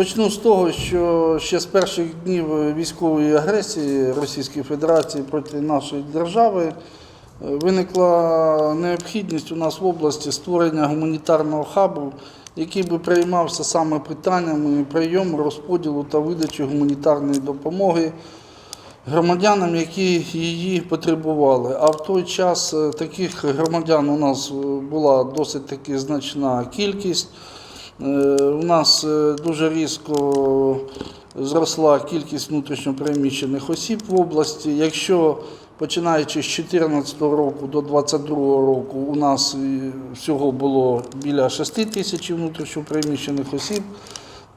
Почну з того, що ще з перших днів військової агресії Російської Федерації проти нашої держави е, виникла необхідність у нас в області створення гуманітарного хабу, який би приймався саме питаннями прийому, розподілу та видачі гуманітарної допомоги громадянам, які її потребували. А в той час е, таких громадян у нас е, була досить таки значна кількість. Е, У нас е, дуже різко зросла кількість внутрішньопереміщених осіб в області. Якщо починаючи з 2014 року до 2022 року у нас е, всього було біля 6 тисяч внутрішньопереміщених осіб,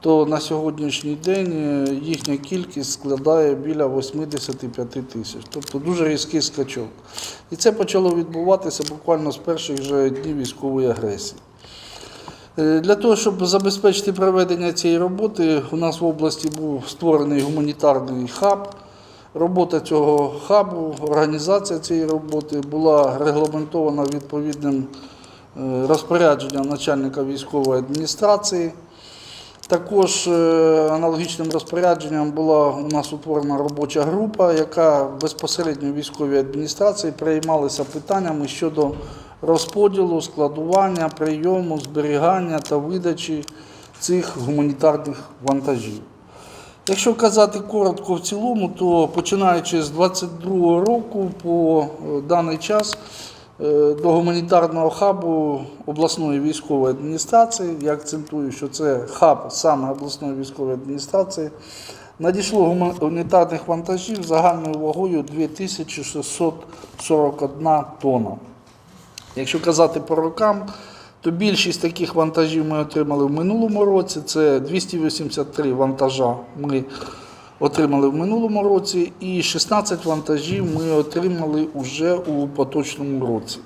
то на сьогоднішній день їхня кількість складає біля 85 тисяч. Тобто дуже різкий скачок. І це почало відбуватися буквально з перших же днів військової агресії. Е, Для того, щоб забезпечити проведення цієї роботи, у нас в області був створений гуманітарний хаб. Робота цього хабу, організація цієї роботи була регламентована відповідним е, розпорядженням начальника військової адміністрації. Також е, аналогічним розпорядженням була у нас утворена робоча група, яка безпосередньо військовій адміністрації приймалися питаннями щодо розподілу, складування, прийому, зберігання та видачі цих гуманітарних вантажів. Якщо казати коротко в цілому, то починаючи з 22 року по е, даний час е, до гуманітарного хабу обласної військової адміністрації, я акцентую, що це хаб саме обласної військової адміністрації, надійшло гуманітарних вантажів загальною вагою 2641 тонна. Якщо казати по рокам, то більшість таких вантажів ми отримали в минулому році. Це 283 вантажа ми отримали в минулому році, і 16 вантажів ми отримали вже у поточному році.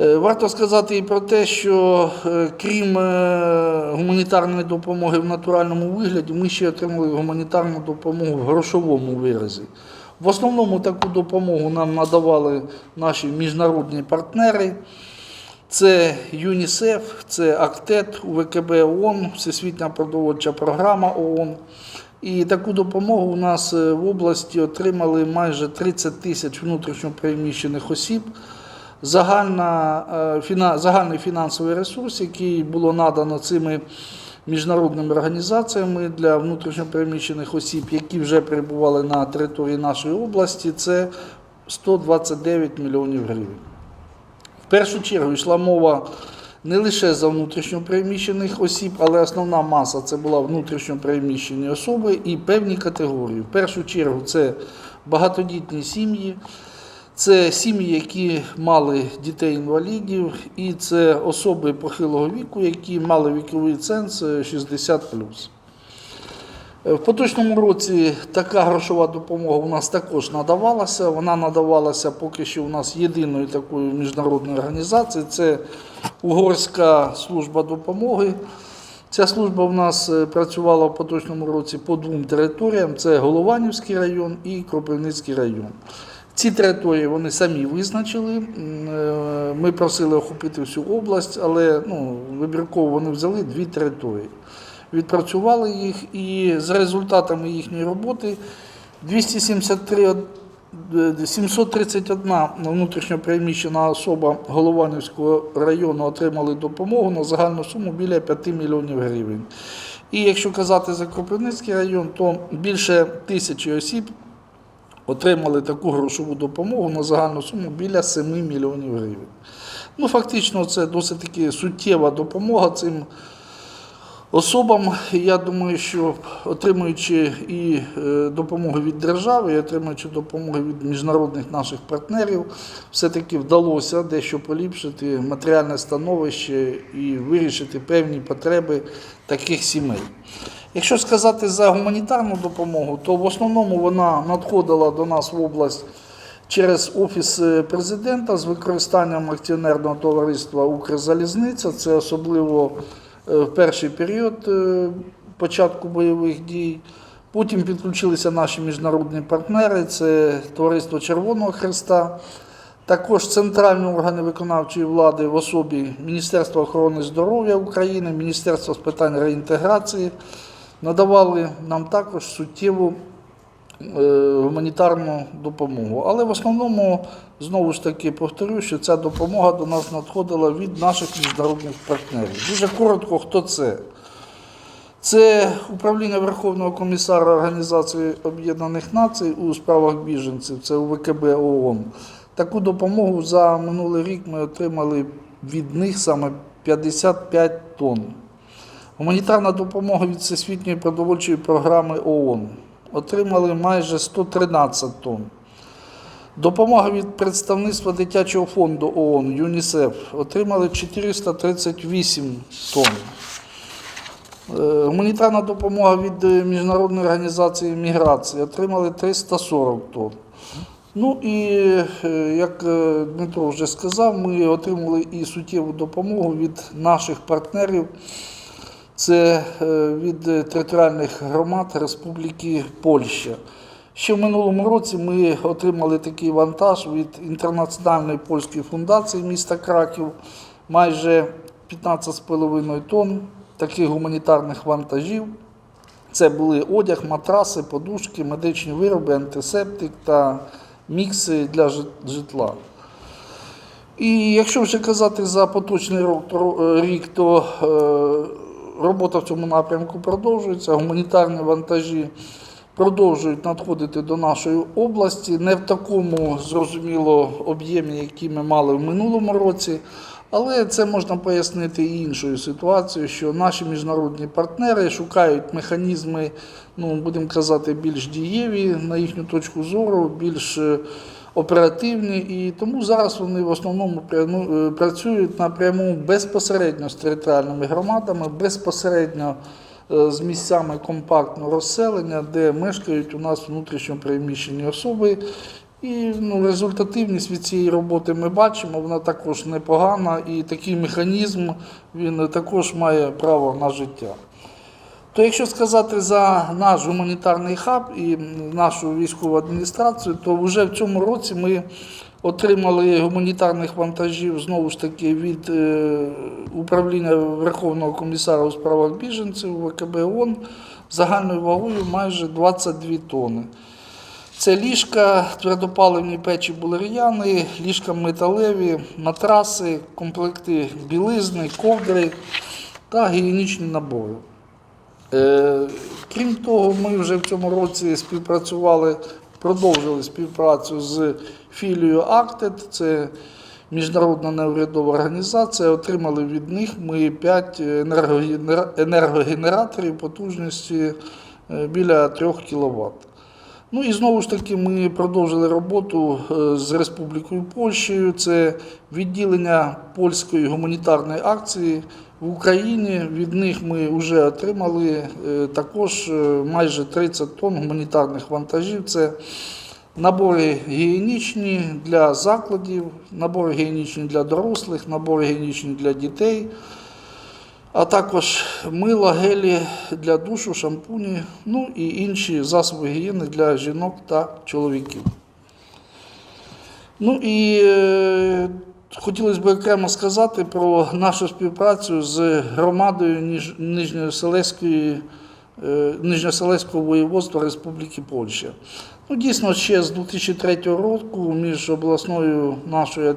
Е, Варто сказати і про те, що е, крім е, гуманітарної допомоги в натуральному вигляді, ми ще отримали гуманітарну допомогу в грошовому виразі. В основному таку допомогу нам надавали наші міжнародні партнери. Це ЮНІСЕФ, це АКТЕТ, УВКБ ООН, Всесвітня продовольча програма ООН. І таку допомогу у нас е, в області отримали майже 30 тисяч внутрішньопереміщених осіб. Загальна, е, фіна- загальний фінансовий ресурс, який було надано цими міжнародними організаціями для внутрішньопереміщених осіб, які вже перебували на території нашої області, це 129 мільйонів гривень. В першу чергу йшла мова не лише за внутрішньопереміщених осіб, але основна маса це була внутрішньопереміщені особи і певні категорії. В першу чергу це багатодітні сім'ї, це сім'ї, які мали дітей-інвалідів, і це особи похилого віку, які мали віковий ценз е, 60 Е, В поточному році така грошова допомога у нас також надавалася. Вона надавалася поки що у нас єдиною такою міжнародною організацією. Це Угорська служба допомоги. Ця служба у нас е, працювала в поточному році по двом територіям: це Голованівський район і Кропивницький район. Ці території вони самі визначили. Е, Ми просили охопити всю область, але ну, вибірково вони взяли дві території відпрацювали їх, і за результатами їхньої роботи 273 од- е, 731 внутрішньопереміщена особа Голованівського району отримали допомогу на загальну суму біля 5 мільйонів гривень. І якщо казати за Кропивницький район, то більше тисячі осіб отримали таку грошову допомогу на загальну суму біля 7 мільйонів гривень. Ну, фактично, це досить таки суттєва допомога цим особам. Я думаю, що отримуючи і е, допомогу від держави, і отримуючи допомогу від міжнародних наших партнерів, все-таки вдалося дещо поліпшити матеріальне становище і вирішити певні потреби таких сімей. Якщо сказати за гуманітарну допомогу, то в основному вона надходила до нас в область через Офіс е, президента з використанням акціонерного товариства Укрзалізниця. Це особливо е, в перший період е, початку бойових дій. Потім підключилися наші міжнародні партнери, це Товариство Червоного Христа Також центральні органи виконавчої влади в особі Міністерства охорони здоров'я України, Міністерства з питань реінтеграції надавали нам також суттєву е, гуманітарну допомогу. Але в основному, знову ж таки, повторюю, що ця допомога до нас надходила від наших міжнародних партнерів. Дуже коротко, хто це? Це управління Верховного комісара Організації Об'єднаних Націй у справах біженців, це УВКБ ООН. Таку допомогу за минулий рік ми отримали від них саме 55 тонн. Гуманітарна допомога від Всесвітньої продовольчої програми ООН отримали майже 113 тонн. Допомога від представництва дитячого фонду ООН ЮНІСЕФ отримали 438 тонн. Е, Гуманітарна допомога від Міжнародної організації міграції отримали 340 тонн. Ну і е, як е, Дмитро вже сказав, ми отримали і суттєву допомогу від наших партнерів. Це е, від територіальних громад Республіки Польща. Ще в минулому році ми отримали такий вантаж від інтернаціональної польської фундації міста Краків, майже 15,5 тонн таких гуманітарних вантажів. Це були одяг, матраси, подушки, медичні вироби, антисептик та мікси для житла. І якщо вже казати за поточний рік, то е, робота в цьому напрямку продовжується. Гуманітарні вантажі продовжують надходити до нашої області, не в такому зрозуміло об'ємі, який ми мали в минулому році. Але це можна пояснити і іншою ситуацією, що наші міжнародні партнери шукають механізми, ну будемо казати, більш дієві на їхню точку зору, більш е, оперативні, і тому зараз вони в основному пряну- е, працюють напряму безпосередньо з територіальними громадами, безпосередньо е, з місцями компактного розселення, де мешкають у нас внутрішньо переміщені особи. І ну, результативність від цієї роботи ми бачимо, вона також непогана, і такий механізм він також має право на життя. То якщо сказати за наш гуманітарний хаб і нашу військову адміністрацію, то вже в цьому році ми отримали гуманітарних вантажів знову ж таки від е, управління Верховного комісара у справах біженців ВКБ ООН загальною вагою майже 22 тонни. Це ліжка, твердопаливні печі булер'яни, ліжка металеві, матраси, комплекти білизни, ковдри та гігієнічні набори. Е, Крім того, ми вже в цьому році співпрацювали, продовжили співпрацю з філією Актед, це міжнародна неурядова організація. Отримали від них ми 5 енергогенераторів потужності е, біля 3 кВт. Ну і знову ж таки ми продовжили роботу е, з Республікою Польщею. Це відділення польської гуманітарної акції в Україні. Від них ми вже отримали е, також е, майже 30 тонн гуманітарних вантажів. Це набори гігієнічні для закладів, набори гігієнічні для дорослих, набори гігієнічні для дітей а також мила, гелі для душу, шампуні, ну і інші засоби гігієни для жінок та чоловіків. Ну і е, хотілося б окремо сказати про нашу співпрацю з громадою Нижньоселеської, е, воєводства Республіки Польща. Ну, дійсно, ще з 2003 року між обласною нашою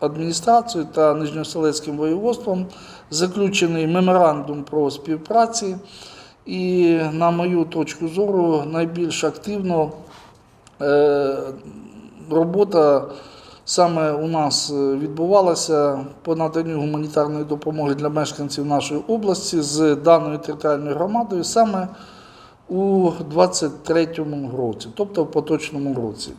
адміністрацією та Нижньоселецьким воєводством заключений меморандум про співпраці. І, на мою точку зору, найбільш активно е, робота саме у нас е, відбувалася по наданню гуманітарної допомоги для мешканців нашої області з даною територіальною громадою саме у 23-му році, тобто в поточному році.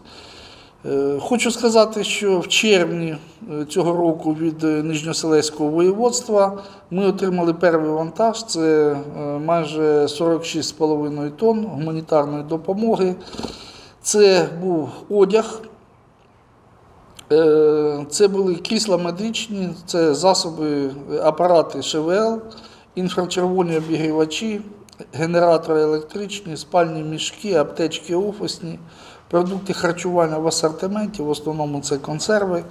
Е, Хочу сказати, що в червні е, цього року від Нижньоселецького воєводства ми отримали перший вантаж. Це майже 46,5 тонн гуманітарної допомоги. Це був одяг, це були крісла медичні, це засоби, е, апарати ШВЛ, інфрачервоні обігрівачі, генератори електричні, спальні мішки, аптечки офісні, продукти харчування в асортименті, в основному це консерви,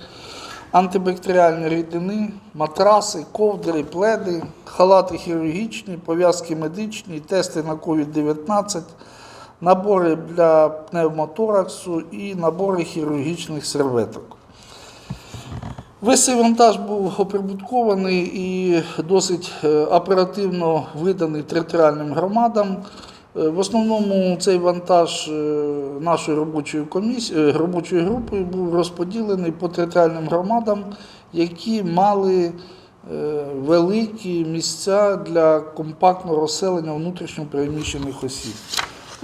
антибактеріальні рідини, матраси, ковдри, пледи, халати хірургічні, пов'язки медичні, тести на COVID-19, набори для пневмотораксу і набори хірургічних серветок. Весь цей вантаж був оприбуткований і досить е, оперативно виданий територіальним громадам. Е, В основному цей вантаж е, нашою робочою комісією, робочою групою був розподілений по територіальним громадам, які мали великі місця для компактного розселення внутрішньо переміщених осіб.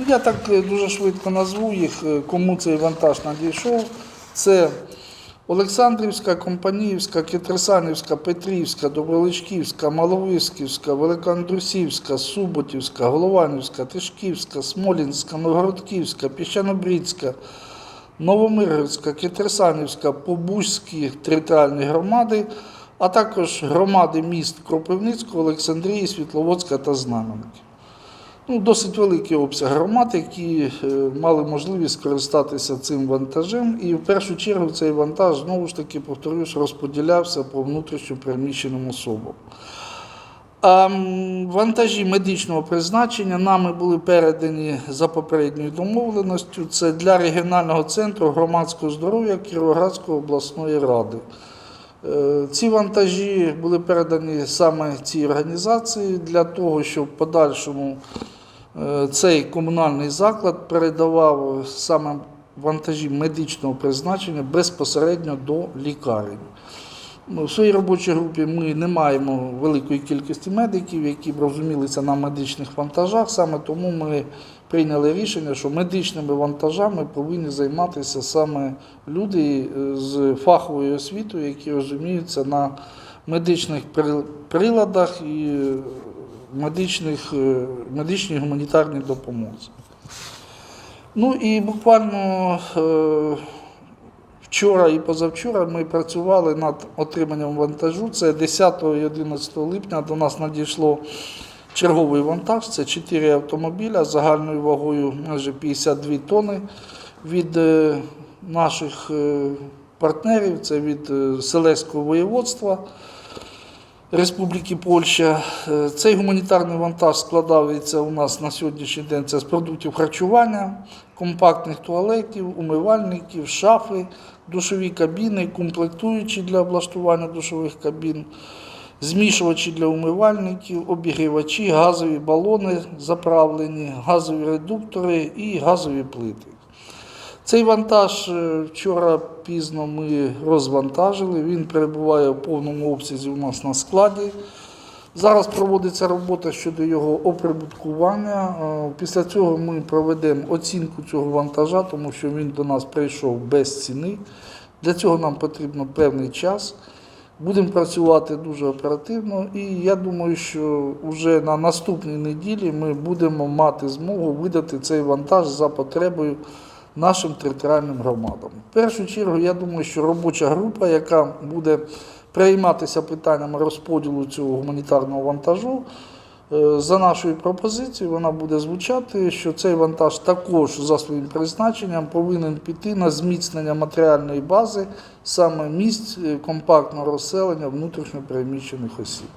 Я так дуже швидко назву їх, кому цей вантаж надійшов. Це Олександрівська, Компаніївська, Кітрисанівська, Петрівська, Доброличківська, Маловисківська, Великоандрусівська, Суботівська, Голованівська, Тишківська, Смолінська, Новгородківська, Піщанобрідська, Новомиргородська, Кітрисанівська, Побузькі територіальні громади, а також громади міст Кропивницького, Олександрії, Світловодська та Знам'янки. Ну, досить великий обсяг громад, які е, мали можливість скористатися цим вантажем. І в першу чергу цей вантаж, знову ж таки, повторюсь, розподілявся по внутрішньо переміщеним особам. Вантажі медичного призначення нами були передані за попередньою домовленістю. Це для регіонального центру громадського здоров'я Кіровоградської обласної ради. Е, Ці вантажі були передані саме цій організації для того, щоб в подальшому цей комунальний заклад передавав саме вантажі медичного призначення безпосередньо до лікарень. Ну, В своїй робочій групі ми не маємо великої кількості медиків, які б розумілися на медичних вантажах. Саме тому ми прийняли рішення, що медичними вантажами повинні займатися саме люди е, з фаховою освітою, які розуміються на медичних приладах і е, медичних, е, медичній гуманітарній допомозі. Ну і буквально е, вчора і позавчора ми працювали над отриманням вантажу. Це 10 і 11 липня до нас надійшло черговий вантаж. Це 4 автомобіля загальною вагою майже 52 тони від е, наших партнерів, це від Селезького воєводства. Республіки Польща. Е, Цей гуманітарний вантаж складається у нас на сьогоднішній день це з продуктів харчування, компактних туалетів, умивальників, шафи, душові кабіни, комплектуючі для облаштування душових кабін, змішувачі для умивальників, обігрівачі, газові балони заправлені, газові редуктори і газові плити. Цей вантаж е, вчора пізно ми розвантажили. Він перебуває в повному обсязі у нас на складі. Зараз проводиться робота щодо його оприбуткування. Е, Після цього ми проведемо оцінку цього вантажа, тому що він до нас прийшов без ціни. Для цього нам потрібно певний час. Будемо працювати дуже оперативно, і я думаю, що вже на наступній неділі ми будемо мати змогу видати цей вантаж за потребою нашим територіальним громадам. В першу чергу, я думаю, що робоча група, яка буде прийматися питаннями розподілу цього гуманітарного вантажу, е, за нашою пропозицією, вона буде звучати, що цей вантаж також за своїм призначенням повинен піти на зміцнення матеріальної бази саме місць е, компактного розселення внутрішньо переміщених осіб.